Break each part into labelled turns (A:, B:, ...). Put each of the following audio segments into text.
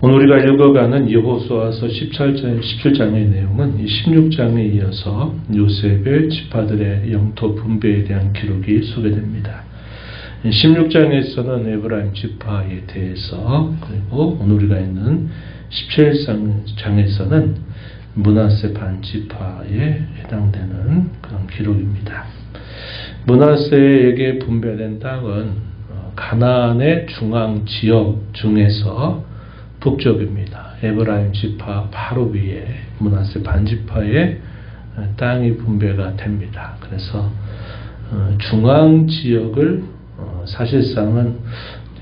A: 오늘 우리가 읽어가는 여호수아서 17장, 17장의 내용은 이 16장에 이어서 요셉의 지파들의 영토 분배에 대한 기록이 소개됩니다. 16장에서는 에브라임 지파에 대해서 그리고 오늘 우리가 있는 17장에서는 문하세 반 지파에 해당되는 그런 기록입니다. 문하세에게 분배된 땅은 어, 가나안의 중앙 지역 중에서 북쪽입니다. 에브라임 지파 바로 위에 문하세 반지파의 땅이 분배가 됩니다. 그래서 어, 중앙 지역을 어, 사실상은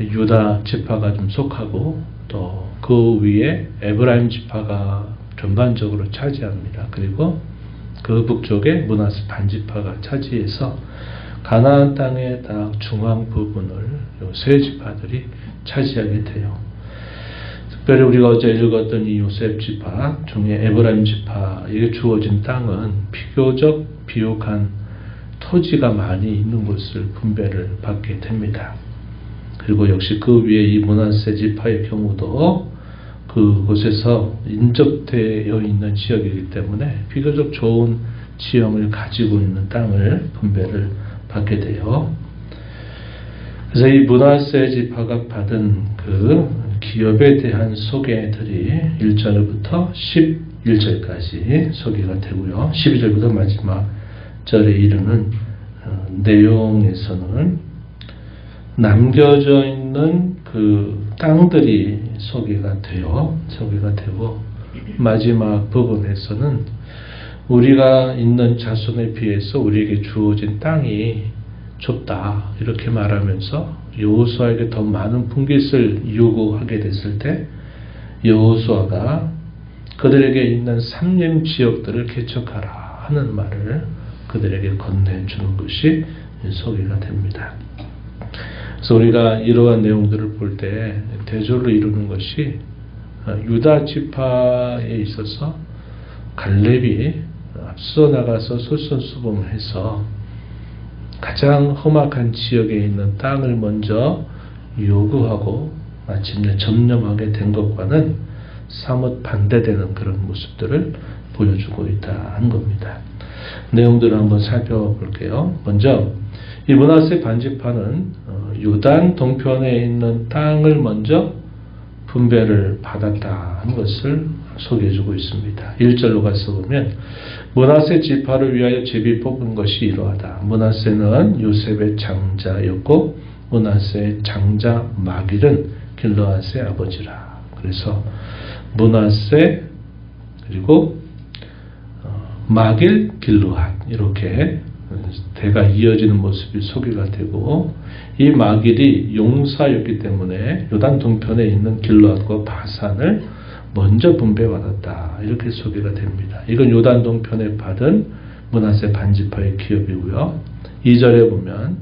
A: 유다 지파가 좀 속하고 또 그 위에 에브라임 지파가 전반적으로 차지합니다. 그리고 그 북쪽에 문하세 반지파가 차지해서 가나안 땅의 딱 중앙 부분을 세 지파들이 차지하게 돼요. 특별히 우리가 어제 읽었던 이 요셉 지파 중에 에브라임 지파에게 주어진 땅은 비교적 비옥한 토지가 많이 있는 곳을 분배를 받게 됩니다. 그리고 역시 그 위에 이 문하세 지파의 경우도 그곳에서 인접되어 있는 지역이기 때문에 비교적 좋은 지형을 가지고 있는 땅을 분배를 받게 돼요. 그래서 이 문하세 지파가 받은 그 기업에 대한 소개들이 1절부터 11절까지 소개가 되고요. 12절부터 마지막 절에 이르는 어, 내용에서는 남겨져 있는 그 땅들이 소개가 돼요. 소개가 되고 마지막 부분에서는 우리가 있는 자손에 비해서 우리에게 주어진 땅이 좁다 이렇게 말하면서 여호수아에게 더 많은 분깃을 요구하게 됐을 때 여호수아가 그들에게 있는 삼림 지역들을 개척하라 하는 말을 그들에게 건네주는 것이 소개가 됩니다. 그래서 우리가 이러한 내용들을 볼 때 대조를 이루는 것이 유다 지파에 있어서 갈렙이 앞서 나가서 솔선수범해서 가장 험악한 지역에 있는 땅을 먼저 요구하고 마침내 점령하게 된 것과는 사뭇 반대되는 그런 모습들을 보여주고 있다 한 겁니다. 내용들을 한번 살펴볼게요. 먼저 이 문하세 반지파는 어, 요단 동편에 있는 땅을 먼저 분배를 받았다 하는 것을 소개해주고 있습니다. 1절로 가서 보면 문하세 지파를 위하여 제비 뽑은 것이 이러하다. 문하세는 요셉의 장자였고 문하세의 장자 마길은 길러앗의 아버지라. 그래서 문하세 그리고 어, 마길 길르앗 이렇게 대가 이어지는 모습이 소개가 되고 이 마길이 용사였기 때문에 요단 동편에 있는 길르앗과 바산을 먼저 분배받았다. 이렇게 소개가 됩니다. 이건 요단 동편에 받은 문하세 반지파의 기업이고요. 2절에 보면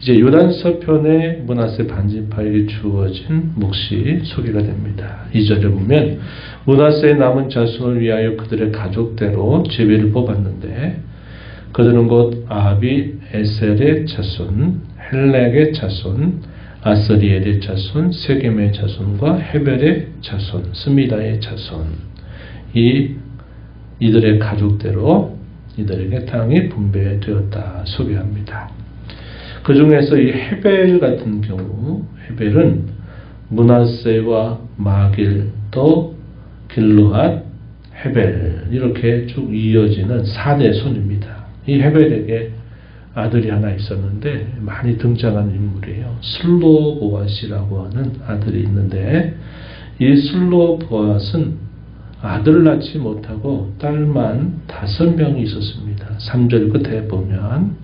A: 이제 요단 서편에 문하세 반지파에게 주어진 몫이 소개가 됩니다. 2절에 보면 문하세의 남은 자손을 위하여 그들의 가족대로 제비를 뽑았는데 그들은 곧 아비 에셀의 자손, 헬렉의 자손, 아스리엘의 자손, 세겜의 자손과 헤벨의 자손, 스미다의 자손 이 이들의 가족대로 이들에게 땅이 분배되었다 소개합니다. 그 중에서 이 헤벨 같은 경우 헤벨은 문하세와 마길 또 길루앗 헤벨 이렇게 쭉 이어지는 4대 손입니다. 이 헤벨에게 아들이 하나 있었는데 많이 등장한 인물이에요. 슬로보아시라고 하는 아들이 있는데 이 슬로보아스는 아들 낳지 못하고 딸만 다섯 명이 있었습니다. 3절 끝에 보면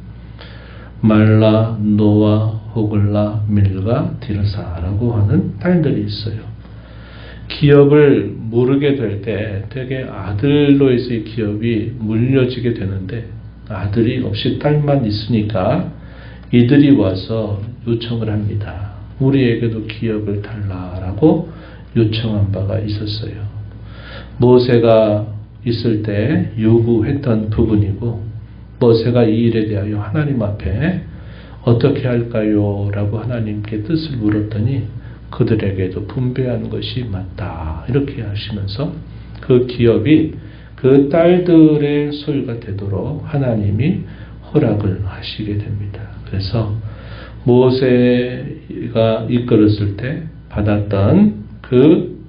A: 말라, 노아, 호글라, 밀가, 디르사라고 하는 딸들이 있어요. 기업을 모르게 될 때 되게 아들로에서의 기업이 물려지게 되는데 아들이 없이 딸만 있으니까 이들이 와서 요청을 합니다. 우리에게도 기업을 달라라고 요청한 바가 있었어요. 모세가 있을 때 요구했던 부분이고 모세가 이 일에 대하여 하나님 앞에 어떻게 할까요? 라고 하나님께 뜻을 물었더니 그들에게도 분배하는 것이 맞다. 이렇게 하시면서 그 기업이 그 딸들의 소유가 되도록 하나님이 허락을 하시게 됩니다. 그래서 모세가 이끌었을 때 받았던 그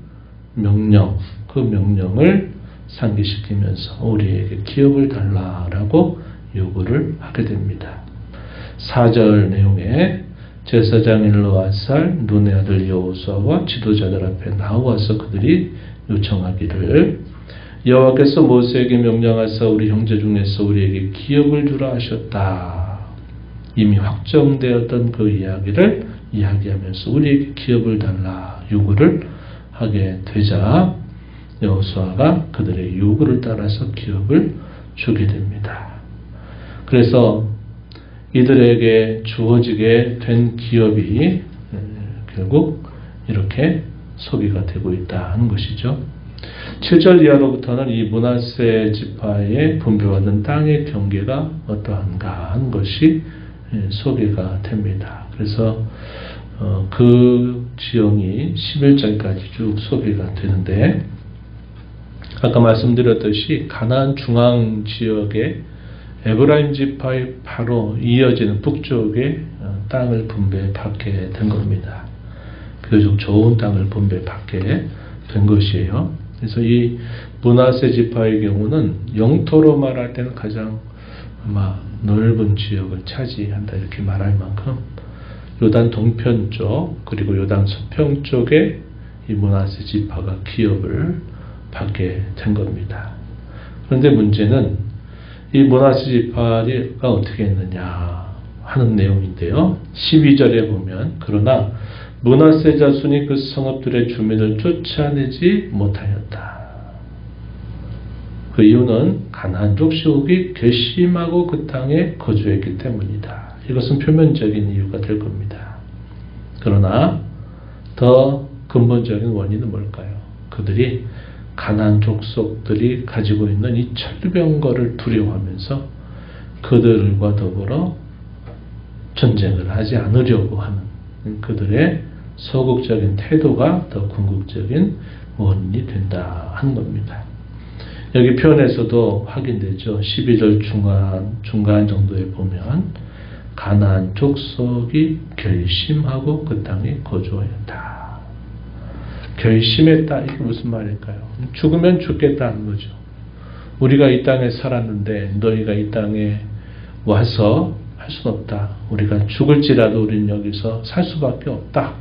A: 명령, 그 명령을 상기시키면서 우리에게 기업을 달라라고 요구를 하게 됩니다. 4절 내용에 제사장 일로아살 눈의 아들 여호수아와 지도자들 앞에 나와서 그들이 요청하기를 여호와께서 모세에게 명령하사 우리 형제 중에서 우리에게 기업을 주라 하셨다. 이미 확정되었던 그 이야기를 이야기하면서 우리에게 기업을 달라 요구를 하게 되자 여호수아가 그들의 요구를 따라서 기업을 주게 됩니다. 그래서 이들에게 주어지게 된 기업이 결국 이렇게 소비가 되고 있다 하는 것이죠. 7절 이하로부터는 이 문하세 지파의 분배받은 땅의 경계가 어떠한가 하는 것이 소개가 됩니다. 그래서 어, 그 지형이 11절까지 쭉 소개가 되는데 아까 말씀드렸듯이 가나안 중앙 지역에 에브라임 지파의 바로 이어지는 북쪽에 어, 땅을 분배받게 된 겁니다. 비교적 좋은 땅을 분배받게 된 것이에요. 그래서 이 문하세 지파의 경우는 영토로 말할 때는 가장 아마 넓은 지역을 차지한다 이렇게 말할 만큼 요단 동편 쪽 그리고 요단 서평 쪽에 이 문하세 지파가 기업을 받게 된 겁니다. 그런데 문제는 이 문하세 지파가 어떻게 했느냐 하는 내용인데요. 12절에 보면 그러나 문하세 자손이 그 성읍들의 주민을 쫓아내지 못하였다. 그 이유는 가난족 시국이 괘씸하고 그 땅에 거주했기 때문이다. 이것은 표면적인 이유가 될 겁니다. 그러나 더 근본적인 원인은 뭘까요? 그들이 가난 족속들이 가지고 있는 이 철병거를 두려워하면서 그들과 더불어 전쟁을 하지 않으려고 하는 그들의 소극적인 태도가 더 궁극적인 원인이 된다 하는 겁니다. 여기 표현에서도 확인되죠. 12절 중간, 중간 정도에 보면 가나안 족속이 결심하고 그 땅에 거주하였다. 결심했다. 이게 무슨 말일까요? 죽으면 죽겠다는 거죠. 우리가 이 땅에 살았는데 너희가 이 땅에 와서 할 수는 없다. 우리가 죽을지라도 우리는 여기서 살 수밖에 없다.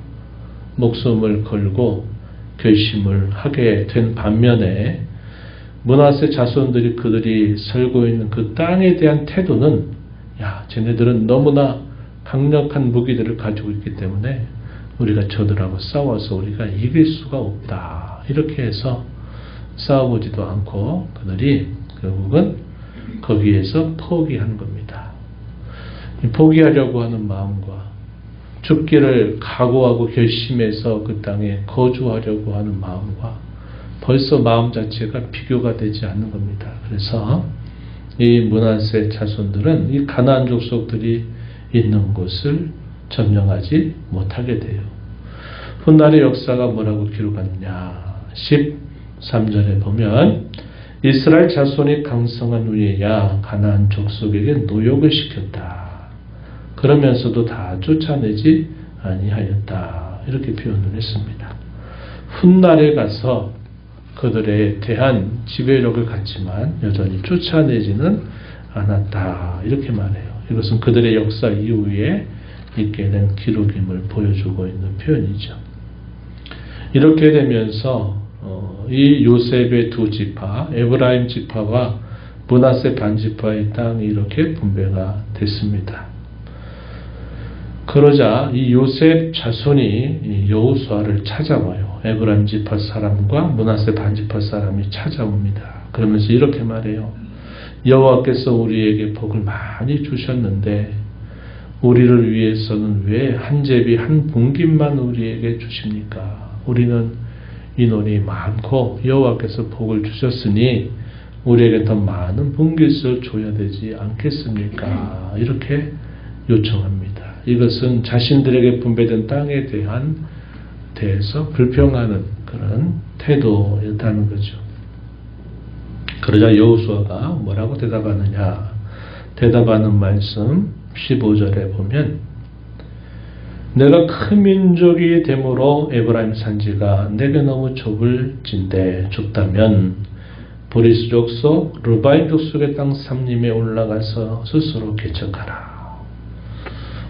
A: 목숨을 걸고 결심을 하게 된 반면에 문하세 자손들이 그들이 살고 있는 그 땅에 대한 태도는 야, 쟤네들은 너무나 강력한 무기들을 가지고 있기 때문에 우리가 저들하고 싸워서 우리가 이길 수가 없다. 이렇게 해서 싸워보지도 않고 그들이 결국은 거기에서 포기하는 겁니다. 포기하려고 하는 마음과 죽기를 각오하고 결심해서 그 땅에 거주하려고 하는 마음과 벌써 마음 자체가 비교가 되지 않는 겁니다. 그래서 이 문하세 자손들은 이 가나안 족속들이 있는 곳을 점령하지 못하게 돼요. 훗날의 역사가 뭐라고 기록하느냐? 13절에 보면 이스라엘 자손이 강성한 후에야 가나안 족속에게 노역을 시켰다. 그러면서도 다 쫓아내지 아니하였다. 이렇게 표현을 했습니다. 훗날에 가서 그들에 대한 지배력을 갖지만 여전히 쫓아내지는 않았다. 이렇게 말해요. 이것은 그들의 역사 이후에 있게 된 기록임을 보여주고 있는 표현이죠. 이렇게 되면서 어, 이 요셉의 두 지파, 에브라임 지파와 문하세 반지파의 땅이 이렇게 분배가 됐습니다. 그러자 이 요셉 자손이 여호수아를 찾아와요. 에브라임 지파 사람과 문하세 반지파 사람이 찾아옵니다. 그러면서 이렇게 말해요. 여호와께서 우리에게 복을 많이 주셨는데 우리를 위해서는 왜 한 제비 한 분깃만 우리에게 주십니까? 우리는 인원이 많고 여호와께서 복을 주셨으니 우리에게 더 많은 분깃을 줘야 되지 않겠습니까? 이렇게 요청합니다. 이것은 자신들에게 분배된 땅에 대한 대해서 불평하는 그런 태도였다는 거죠. 그러자 여호수아가 뭐라고 대답하느냐? 대답하는 말씀 15절에 보면 내가 큰 민족이 되므로 에브라임 산지가 내게 너무 좁을진데 좁다면 보리스 족 속 르바인 족속의 땅 삼림에 올라가서 스스로 개척하라.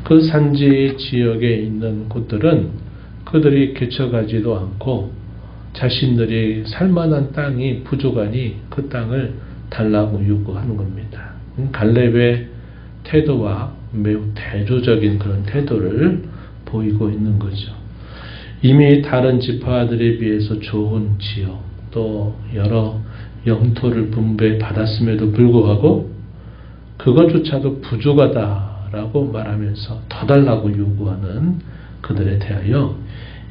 A: 그 산지 지역에 있는 곳들은 그들이 개척하지도 않고 자신들이 살만한 땅이 부족하니 그 땅을 달라고 요구하는 겁니다. 갈렙의 태도와 매우 대조적인 그런 태도를 보이고 있는 거죠. 이미 다른 지파들에 비해서 좋은 지역 또 여러 영토를 분배 받았음에도 불구하고 그것조차도 부족하다 라고 말하면서 더 달라고 요구하는 그들에 대하여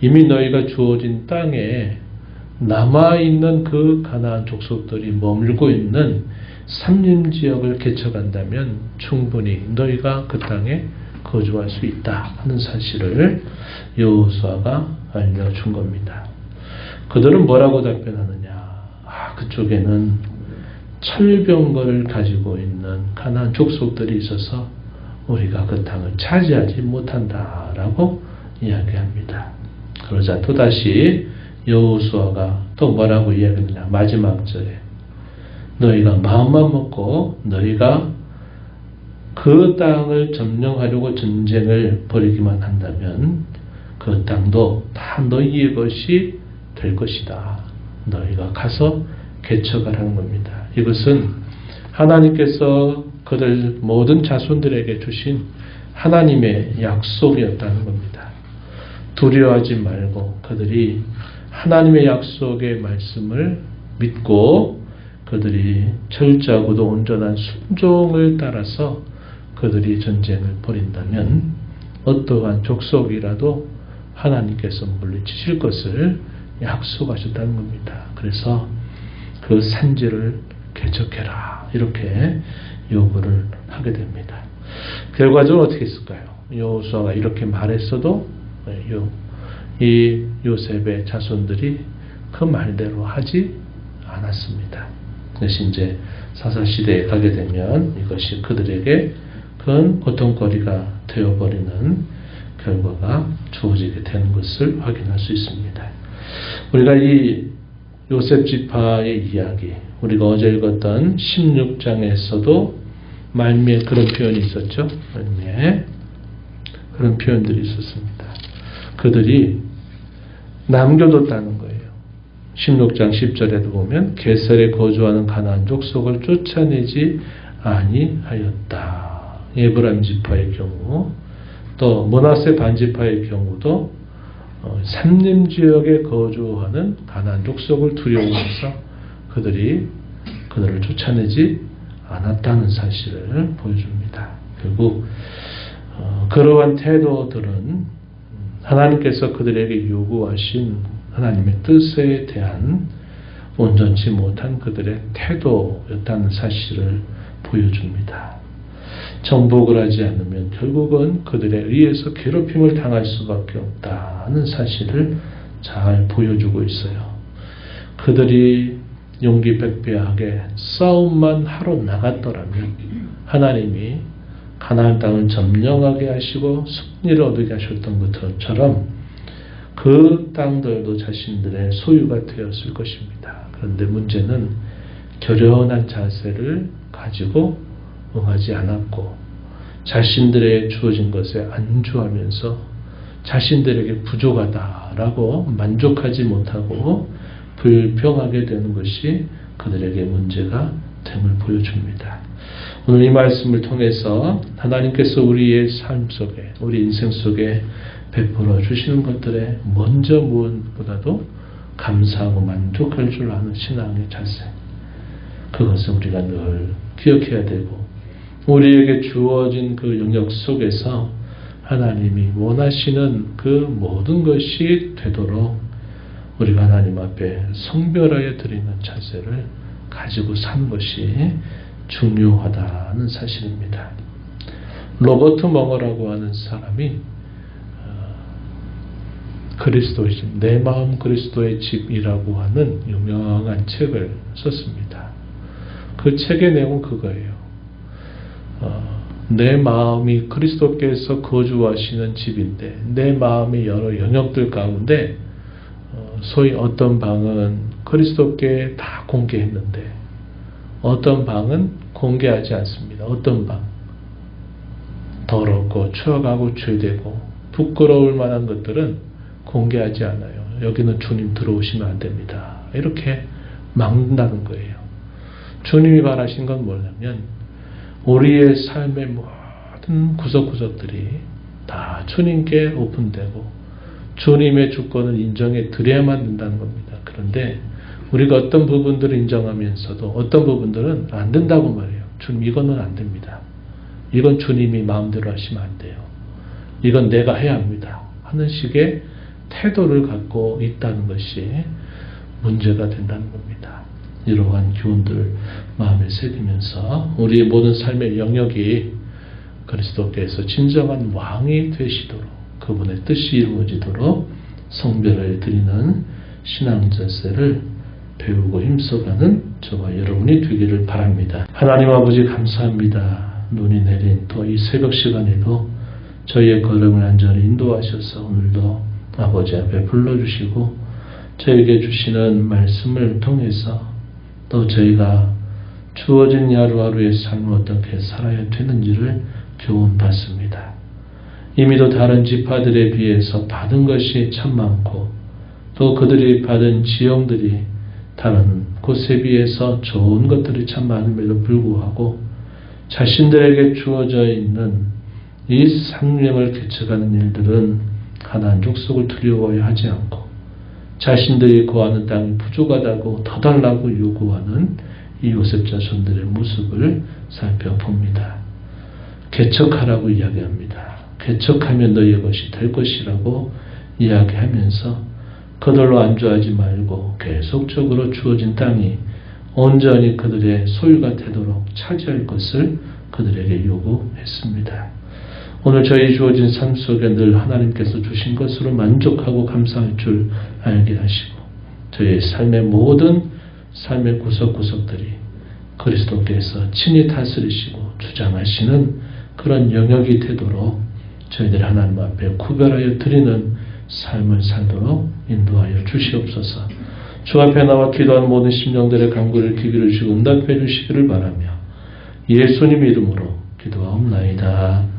A: 이미 너희가 주어진 땅에 남아있는 그 가나안 족속들이 머물고 있는 삼림 지역을 개척한다면 충분히 너희가 그 땅에 거주할 수 있다 하는 사실을 여호수아가 알려준 겁니다. 그들은 뭐라고 답변하느냐? 아, 그쪽에는 철병거를 가지고 있는 가나안 족속들이 있어서 우리가 그 땅을 차지하지 못한다라고 이야기합니다. 그러자 또다시 여호수아가 또 뭐라고 이야기하느냐? 마지막 절에 너희가 마음만 먹고 너희가 그 땅을 점령하려고 전쟁을 벌이기만 한다면 그 땅도 다 너희의 것이 될 것이다. 너희가 가서 개척하라는 겁니다. 이것은 하나님께서 그들 모든 자손들에게 주신 하나님의 약속이었다는 겁니다. 두려워하지 말고 그들이 하나님의 약속의 말씀을 믿고 그들이 철저하고도 온전한 순종을 따라서 그들이 전쟁을 벌인다면 어떠한 족속이라도 하나님께서 물리치실 것을 약속하셨다는 겁니다. 그래서 그 산지를 개척해라 이렇게 요구를 하게 됩니다. 결과적으로 어떻게 했을까요? 여호수아가 이렇게 말했어도 요, 이 요셉의 자손들이 그 말대로 하지 않았습니다. 그래서 이제 사사 시대에 가게 되면 이것이 그들에게 큰 고통거리가 되어버리는 결과가 주어지게 되는 것을 확인할 수 있습니다. 우리가 이 요셉 지파의 이야기, 우리가 어제 읽었던 16장에서도 말미에 그런 표현이 있었죠. 말미에 그런 표현들이 있었습니다. 그들이 남겨뒀다는 거예요. 16장 10절에도 보면 개설에 거주하는 가나안 족속을 쫓아내지 아니하였다. 에브라임 지파의 경우 또 모나세 반지파의 경우도 어, 삼림 지역에 거주하는 가나안 족속을 두려워해서 그들이 그들을 쫓아내지 않았다는 사실을 보여줍니다. 결국 어, 그러한 태도들은 하나님께서 그들에게 요구하신 하나님의 뜻에 대한 온전치 못한 그들의 태도였다는 사실을 보여줍니다. 정복을 하지 않으면 결국은 그들에 의해서 괴롭힘을 당할 수밖에 없다는 사실을 잘 보여주고 있어요. 그들이 용기 백배하게 싸움만 하러 나갔더라면 하나님이 가나안 땅을 점령하게 하시고 승리를 얻게 하셨던 것처럼 그 땅들도 자신들의 소유가 되었을 것입니다. 그런데 문제는 결연한 자세를 가지고 응하지 않았고 자신들의 주어진 것에 안주하면서 자신들에게 부족하다라고 만족하지 못하고 불평하게 되는 것이 그들에게 문제가 됨을 보여줍니다. 오늘 이 말씀을 통해서 하나님께서 우리의 삶 속에, 우리 인생 속에 베풀어 주시는 것들에 먼저 무엇보다도 감사하고 만족할 줄 아는 신앙의 자세. 그것을 우리가 늘 기억해야 되고, 우리에게 주어진 그 영역 속에서 하나님이 원하시는 그 모든 것이 되도록 우리가 하나님 앞에 성별하여 드리는 자세를 가지고 사는 것이 중요하다는 사실입니다. 로버트 멍어라고 하는 사람이 그리스도의 집, 내 마음 그리스도의 집이라고 하는 유명한 책을 썼습니다. 그 책의 내용은 그거예요. 어, 내 마음이 그리스도께서 거주하시는 집인데 내 마음의 여러 영역들 가운데 어, 소위 어떤 방은 그리스도께 다 공개했는데 어떤 방은 공개하지 않습니다. 어떤 방 더럽고 추억하고 죄되고 부끄러울 만한 것들은 공개하지 않아요. 여기는 주님 들어오시면 안 됩니다. 이렇게 막는다는 거예요. 주님이 바라신 건 뭐냐면 우리의 삶의 모든 구석구석들이 다 주님께 오픈되고 주님의 주권을 인정해 드려야만 된다는 겁니다. 그런데 우리가 어떤 부분들을 인정하면서도 어떤 부분들은 안 된다고 말해요. 주님 이거는 안 됩니다. 이건 주님이 마음대로 하시면 안 돼요. 이건 내가 해야 합니다. 하는 식의 태도를 갖고 있다는 것이 문제가 된다는 겁니다. 이러한 교훈들 마음에 새기면서 우리의 모든 삶의 영역이 그리스도께서 진정한 왕이 되시도록 그분의 뜻이 이루어지도록 성별을 드리는 신앙 자세를 배우고 힘써가는 저와 여러분이 되기를 바랍니다. 하나님 아버지 감사합니다. 눈이 내린 또 이 새벽 시간에도 저희의 걸음을 안전히 인도하셔서 오늘도 아버지 앞에 불러주시고 저에게 주시는 말씀을 통해서 또 저희가 주어진 하루하루의 삶을 어떻게 살아야 되는지를 교훈받습니다. 이미도 다른 지파들에 비해서 받은 것이 참 많고 또 그들이 받은 지형들이 다른 곳에 비해서 좋은 것들이 참 많음에도 불구하고 자신들에게 주어져 있는 이 생명을 개척하는 일들은 가난 족속을 두려워야 하지 않고 자신들이 거하는 땅이 부족하다고 더 달라고 요구하는 이 요셉 자손들의 모습을 살펴봅니다. 개척하라고 이야기합니다. 개척하면 너희의 것이 될 것이라고 이야기하면서 그들로 안주하지 말고 계속적으로 주어진 땅이 온전히 그들의 소유가 되도록 차지할 것을 그들에게 요구했습니다. 오늘 저희 주어진 삶 속에 늘 하나님께서 주신 것으로 만족하고 감사할 줄 알게 하시고 저희 삶의 모든 삶의 구석구석들이 그리스도께서 친히 다스리시고 주장하시는 그런 영역이 되도록 저희들 하나님 앞에 구별하여 드리는 삶을 살도록 인도하여 주시옵소서. 주 앞에 나와 기도한 모든 심령들의 간구를 귀기를 주고 응답해 주시기를 바라며 예수님 이름으로 기도하옵나이다.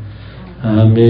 A: 아멘.